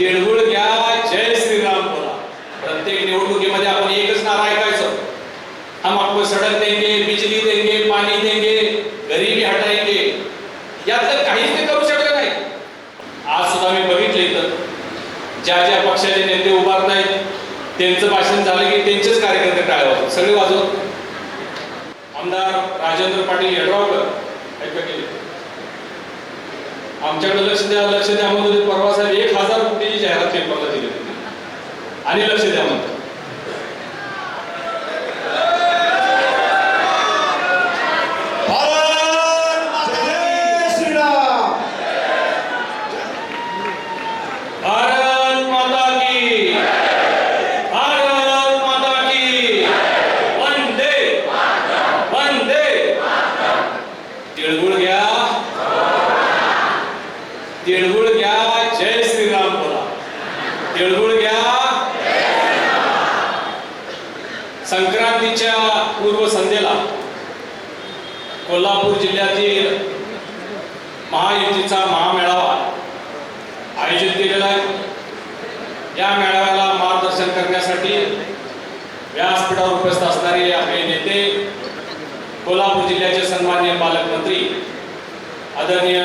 तिळगुळ घ्या जय श्रीराम बोला. प्रत्येक निवडणुकीमध्ये आपण एकच नारा ऐकायचं. हम आपको सडक देंगे बिजली देंगे पाणी देंगे गरीबी हटाएंगे. यातलं काहीच ते करू शकत नाही. आज सुद्धा मी बघितले इथं. ज्या ज्या पक्षाचे नेते उभारत नाहीत त्यांचं भाषण झालं की त्यांचेच कार्यकर्ते टाळ्या वाजवत सगळे वाजवत. आमदार राजेंद्र पाटील यड्रावकर ऐकलं केले आमच्याकडे लक्ष द्या लक्ष द्या म्हणून परवा साहेब एक हजार कोटीची जाहिरात पेपरला दिली आणि लक्ष द्या म्हणतो भारत माता की श्रीराम भारत माता की भारत माता की वंदे वंदे तिळगुळ घ्या जय श्रीराम बोला तिळगुळ घ्या. संक्रांतीच्या पूर्व संध्येला कोल्हापूर जिल्ह्यातील महायुतीचा महामेळावा आयोजित केलेला आहे. या मेळाव्याला मार्गदर्शन करण्यासाठी व्यासपीठावर उपस्थित असणारे आपले नेते कोल्हापूर जिल्ह्याचे सन्माननीय पालकमंत्री आदरणीय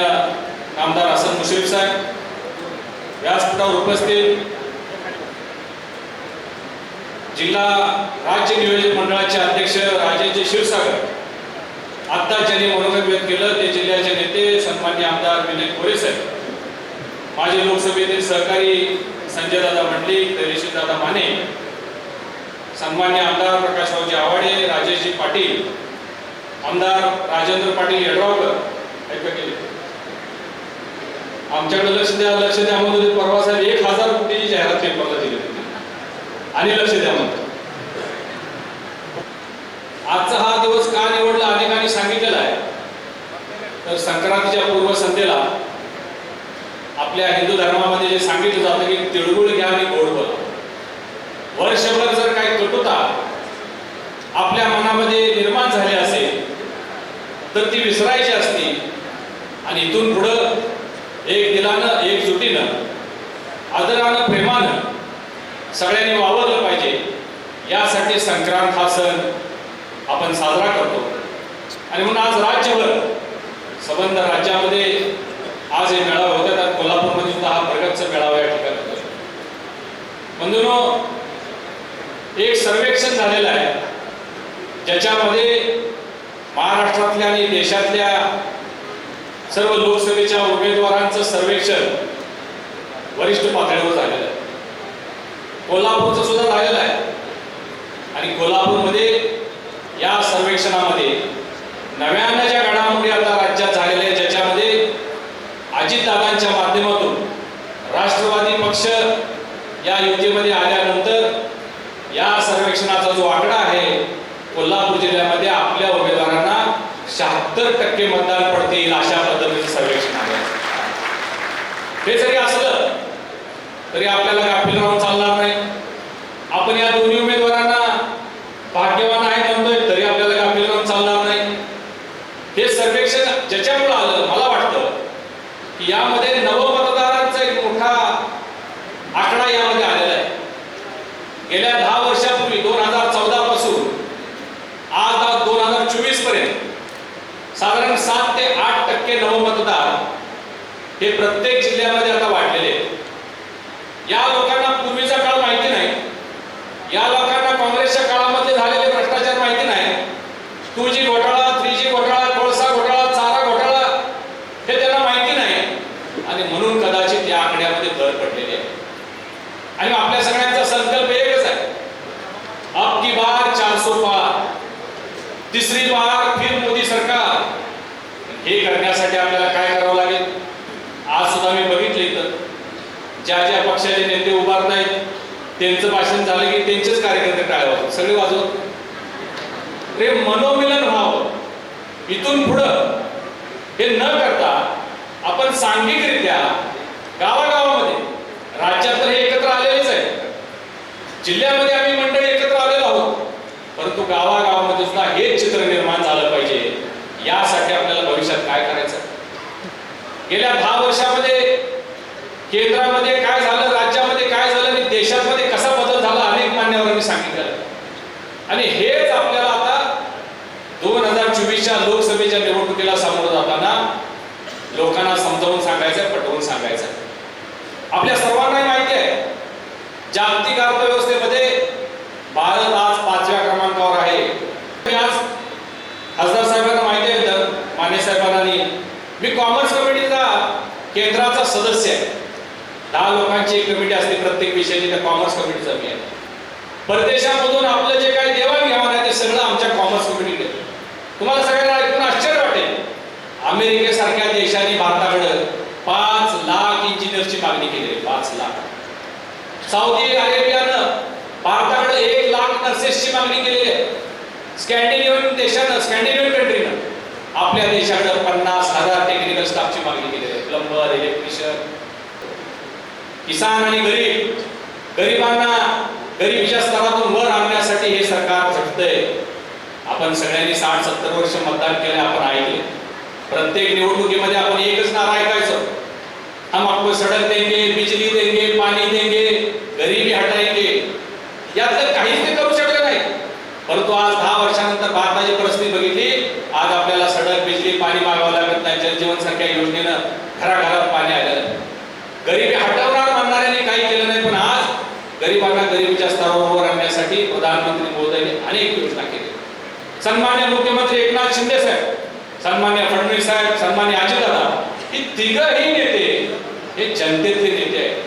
मुश्रीफ साहेब व्यासपीठावर उपस्थित जिल्हा राज्य नियोजन मंडळाचे अध्यक्ष राजेजी क्षीरसागर. आता ज्यांनी मनोगत व्यक्त केलं ते जिल्ह्याचे नेते सन्मान्य आमदार विनय कोरे साहेब. माजी लोकसभेतील सहकारी संजय दादा मंडलिक धैर्यशील दादा माने सन्मान्य आमदार प्रकाशरावजी आवाडे राजेशजी पाटील आमदार राजेंद्र पाटील यड्रावकर ऐका आमच्याकडे लक्ष द्या लक्ष द्या म्हणून परवा साहेब एक हजार कोटीची जाहिरात पेपरला दिली होती आणि लक्ष द्या म्हणतो आजचा हा दिवस का निवडला अनेकांनी सांगितलेला आहे. तर संक्रांतीच्या पूर्व संध्येला आपल्या हिंदू धर्मामध्ये जे सांगितलं जातं की तिळगुळ घ्या आणि गोड बोला वर्षभर जर काही कटुता आपल्या मनामध्ये निर्माण झाली असेल तर ती विसरायची असती. आणि इथून पुढं एक दिलानं एक जुटीनं आदरानं प्रेमानं सगळ्यांनी वावरलं पाहिजे. यासाठी संक्रांत हा सण आपण साजरा करतो. आणि म्हणून आज राज्यभर संबंध राज्यामध्ये आज हे मेळावे होतात आणि कोल्हापूरमध्ये सुद्धा हा प्रगतचा मेळावा या ठिकाणी होतोय बंधूंनो एक सर्वेक्षण झालेलं आहे. ज्याच्यामध्ये महाराष्ट्रातल्या आणि देशातल्या सर्व लोकसभेच्या उमेदवारांचं सर्वेक्षण वरिष्ठ पातळीवर झालेलं आहे. कोल्हापूरचं सुद्धा झालेलं आहे. आणि कोल्हापूरमध्ये या सर्वेक्षणामध्ये नव्यानं ज्या घडामोडी आता राज्यात झालेल्या आहेत ज्याच्यामध्ये अजितदादांच्या माध्यमातून राष्ट्रवादी पक्ष या युतीमध्ये आल्यानंतर या सर्वेक्षणाचा जो आकडा आहे कोल्हापूर जिल्ह्यामध्ये आपल्या उमेदवारांना शहात्तर टक्के मतदान पडतील अशा हे जरी असलं तरी आपल्याला गाफील राहून चालणार नाही. आपण या दोन्ही उमेदवारांना भाग्यवान आहे म्हणतोय तरी आपल्याला गाफील राहून चालणार नाही. हे सर्वेक्षण ज्याच्यामुळे आलं मला वाटतं की यामध्ये नवमतदारांचा एक मोठा आकडा यामध्ये आलेला आहे. गेल्या दहा वर्षापूर्वी दोन हजार चौदा पासून आज दोन हजार चोवीसपर्यंत साधारण सात ते आठ टक्के नवमतदार हे प्रत्येक जिल्ह्यामध्ये आता वाढलेले आहेत. या लोकांना पूर्वीचा काळ माहिती नाही. या लोकांना काँग्रेसच्या काळामध्ये झालेले भ्रष्टाचार माहिती नाही. टू जी घोटाळा थ्री जी घोटाळा कोळसा घोटाळा चारा घोटाळा हे त्यांना माहिती नाही. आणि म्हणून कदाचित या आकड्यामध्ये भर पडलेली आहे. आणि आपल्या सगळ्यांचा संकल्प एकच आहे. अब की बार चारसो पार. तिसरी बार फिर मोदी सरकार. हे करण्यासाठी आपल्याला काय करावं लागेल आज सुद्धा मी बघितलं इथं ज्या ज्या पक्षाचे नेते उभारत आहेत त्यांचं भाषण झालं की त्यांचेच कार्यकर्ते टाळावं सगळे वाजवत. रे मनोमिलन व्हावं. इथून पुढं हे न करता आपण सांघिकरित्या गावागावामध्ये राज्यात तर हे एकत्र आलेलेच आहे जिल्ह्यामध्ये आम्ही मंडळी एकत्र आलेलो आहोत. परंतु गावागावामध्ये सुद्धा हेच चित्र निर्माण झालं पाहिजे. यासाठी आपल्याला भविष्यात काय करायचं? गेल्या दहा वर्षामध्ये केंद्रामध्ये काय झालं राज्यामध्ये काय झालं आणि देशामध्ये कसा बदल झाला अनेक मान्यवरांनी सांगितलं आणि हेच आपल्याला आता दोन हजार चोवीसच्या लोकसभेच्या निवडणुकीला सामोरं जाताना लोकांना समजावून सांगायचं पटवून सांगायचं आपल्या सर्वांनाही माहिती आहे जागतिक अर्थव्यवस्थेमध्ये भारत आज पाचव्या क्रमांकावर आहे. आज खासदार साहेबांना माहिती आहे माने साहेबांना मी कॉमर्स कमिटीचा केंद्राचा सदस्य आहे. दहा लोकांची एक कमिटी असते प्रत्येक विषयाची त्या कॉमर्स कमिटीचा मी आहे. परदेशामधून आपलं जे काही देवाणघेवाण आहे ते सगळं आमच्या कॉमर्स कमिटीकडे तुम्हाला सगळ्यांना ऐकून आश्चर्य वाटेल. अमेरिकेसारख्या देशाने भारताकडे पाच लाख इंजिनियरची मागणी केली आहे पाच लाख. सौदी अरेबियानं भारताकडे एक लाख नर्सेसची मागणी केलेली आहे. स्कॅन्डिनेव्हियन देशानं स्कॅन्डिनेव्हियन कंट्रीनं आपल्या देशाकडे पन्नास हजार टेक्निकल स्टाफची मागणी केलेली आहे. प्लंबर इलेक्ट्रिशियन किसान आणि गरीब गरिबांना गरिबीच्या स्तरातून वर आणण्यासाठी हे सरकार झटतंय आपण सगळ्यांनी साठ सत्तर वर्ष मतदान केले आपण ऐकले. प्रत्येक निवडणुकीमध्ये आपण एकच नारा ऐकायचं. हम आपको सड़क देंगे बिजली देंगे पाणी देंगे गरीबी हटाएंगे. यातलं काहीच ते करू शकलं नाही. परंतु आज दहा वर्षानंतर भारताची परिस्थिती बघितली. आज आपल्याला सडक बिजली पाणी मागावं लागत नाही. जलजीवन सारख्या योजनेनं घराघरात पाणी आलेलं गरिबी हटवणार म्हणणाऱ्यांनी काही केलं नाही पण आज गरिबांना गरिबीच्या स्तरावर करण्यासाठी प्रधानमंत्री मोदींनी अनेक योजना केल्या सन्मान्य मुख्यमंत्री एकनाथ शिंदे साहेब सन्मान्य फडणवीस साहेब सन्मान्य अजितदादा हे तिघही नेते हे जनतेतले नेते आहेत.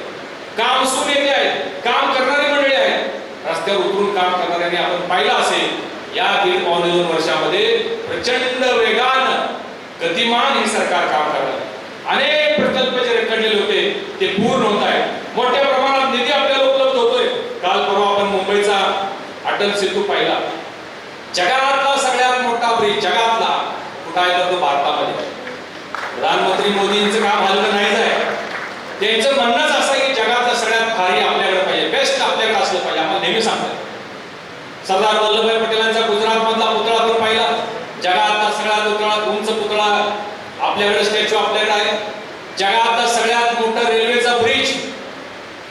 कामसू नेते आहेत. काम करणारी मंडळी आहेत. रस्त्यावर उतरून काम करणाऱ्यांनी आपण पाहिलं असेल या दीड पावणे दोन वर्षामध्ये प्रचंड वेगानं गतिमान हे सरकार काम करत अनेक प्रकल्प जे रखडलेले होते ते पूर्ण होत आहेत. मोठ्या प्रमाणात निधी आपल्याला उपलब्ध होतोय काल परवा आपण मुंबईचा अटल सेतू पाहिला. जगातला सगळ्यात मोठा ब्रिज जगातला कुठं आहे तर तो भारतामध्ये. प्रधानमंत्री मोदींचं काम हलकं नाही आहे. त्यांचं म्हणणंच असं आहे की जगातलं सगळ्यात भारी आपल्याकडे पाहिजे बेस्ट आपल्याकडे असलं पाहिजे. आम्हाला नेहमी सांगतात सरदार वल्लभभाई पटेलांचा गुजरातमधला पुतळा आपण पाहिला? जगातला सगळ्यात पुतळा उंच पुतळा आपल्याकडे स्टॅच्यू आपल्या आहे जगातला सगळ्यात मोठा रेल्वेचा ब्रिज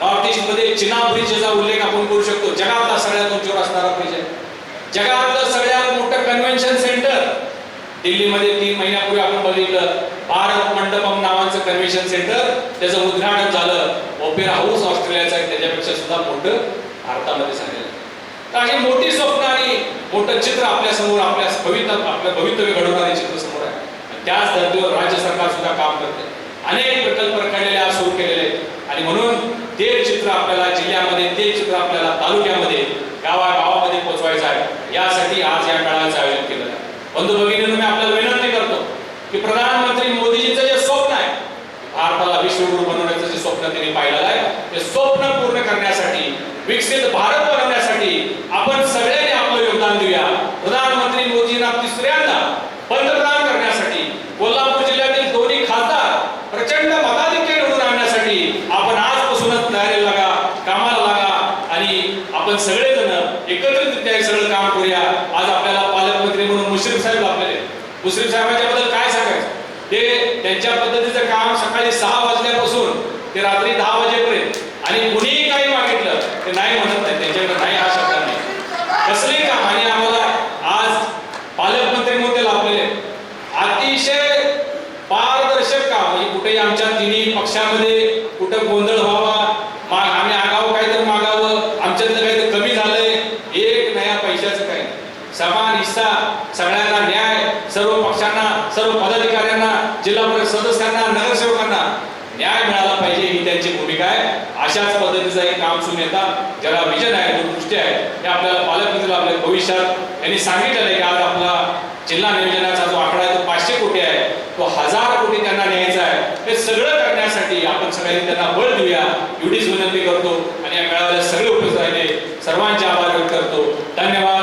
नॉर्थ ईस्ट मध्ये चिना ब्रिज याचा उल्लेख आपण करू शकतो. जगातला सगळ्यात उंचीवर असणारा ब्रिज आहे म्हणजे. जगातलं सगळ्यात मोठं कन्व्हेन्शन सेंटर दिल्लीमध्ये तीन महिन्यापूर्वी आपण बघितलं भारत मंडपम नावाचं कन्व्हेन्शन सेंटर त्याचं उद्घाटन झालं. ओपेरा हाऊस ऑस्ट्रेलियाचं आहे. त्याच्यापेक्षा सुद्धा मोठं भारतामध्ये झालेलं तर अशी मोठी स्वप्न आणि मोठं चित्र आपल्यासमोर आपल्या भवित आपलं भवितव्य घडवणारे चित्र समोर आहे. त्याच धर्तीवर राज्य सरकार सुद्धा काम करते. अनेक प्रकल्प रखडलेले आज सुरू केलेले आहेत. आणि म्हणून ते चित्र आपल्याला जिल्ह्यामध्ये ते चित्र आपल्याला तालुक्यामध्ये गावागावामध्ये पोहोचवायचं आहे. यासाठी आज या मेळाव्याचं आयोजन केलं आहे. बंधू भगिनींनो मी आपल्याला विनंती करतो की प्रधानमंत्री मोदीजींचं जे स्वप्न आहे भारताला विश्वगुरु बनवण्याचं जे स्वप्न त्यांनी पाहिलेलं आहे ते स्वप्न पूर्ण करण्यासाठी विकसित भारत बनवण्यासाठी आपण सगळ्यांनी आपलं योगदान देऊया. प्रधानमंत्री मोदींना तिसरे पंतप्रधान करण्यासाठी कोल्हापूर जिल्ह्यातील दोन्ही खासदार प्रचंड मताधिक्य निवडून आणण्यासाठी आपण आजपासूनच तयारी लागा कामाला लागा आणि आपण सगळेजण एकत्रितरित्या हे सगळं काम करूया. आज आपल्याला पालकमंत्री म्हणून मुश्रीफ साहेब लाभलेले मुश्रीफ साहेबांच्या बद्दल काय सांगायचं? ते त्यांच्या पद्धतीचं काम सकाळी सहा वाजल्यापासून ते रात्री दहा वाजेपर्यंत. आणि कुणीही काही मागितलं ते नाही म्हणत नाही. त्यांच्याकडे नाही हा शब्द नाही. कसले काम. आणि आम्हाला आज पालकमंत्री म्हणून ते लाभलेले अतिशय पारदर्शक काम. म्हणजे कुठेही आमच्या तिन्ही पक्षामध्ये कुठं गोंधळ व्हावा माग आम्ही आगाव काहीतरी मागावं आमच्यातलं काहीतरी कमी झालंय एक नया पैशाचं काही नाही. समान हिस्सा सगळ्यांना न्याय सर्व पक्षांना सर्व पदाधिकाऱ्यांना जिल्हा परिषद सदस्यांना नगरसेवकांना न्याय मिळाला पाहिजे ही त्यांची भूमिका आहे. अशाच पद्धतीचं एक काम सुरू येतात ज्याला विजन आहे दूरदृष्टी आहे हे आपल्याला पालकमंत्री आपल्या भविष्यात यांनी सांगितलेलं आहे की आज आपला जिल्हा नियोजनाचा जो आकडा आहे तो पाचशे कोटी आहे तो हजार कोटी त्यांना न्यायचा आहे. हे सगळं करण्यासाठी आपण सगळ्यांनी त्यांना बळ देऊया. एवढीच विनंती करतो आणि या मेळाव्याला सगळे होत राहिले. सर्वांचे आभार करतो. धन्यवाद.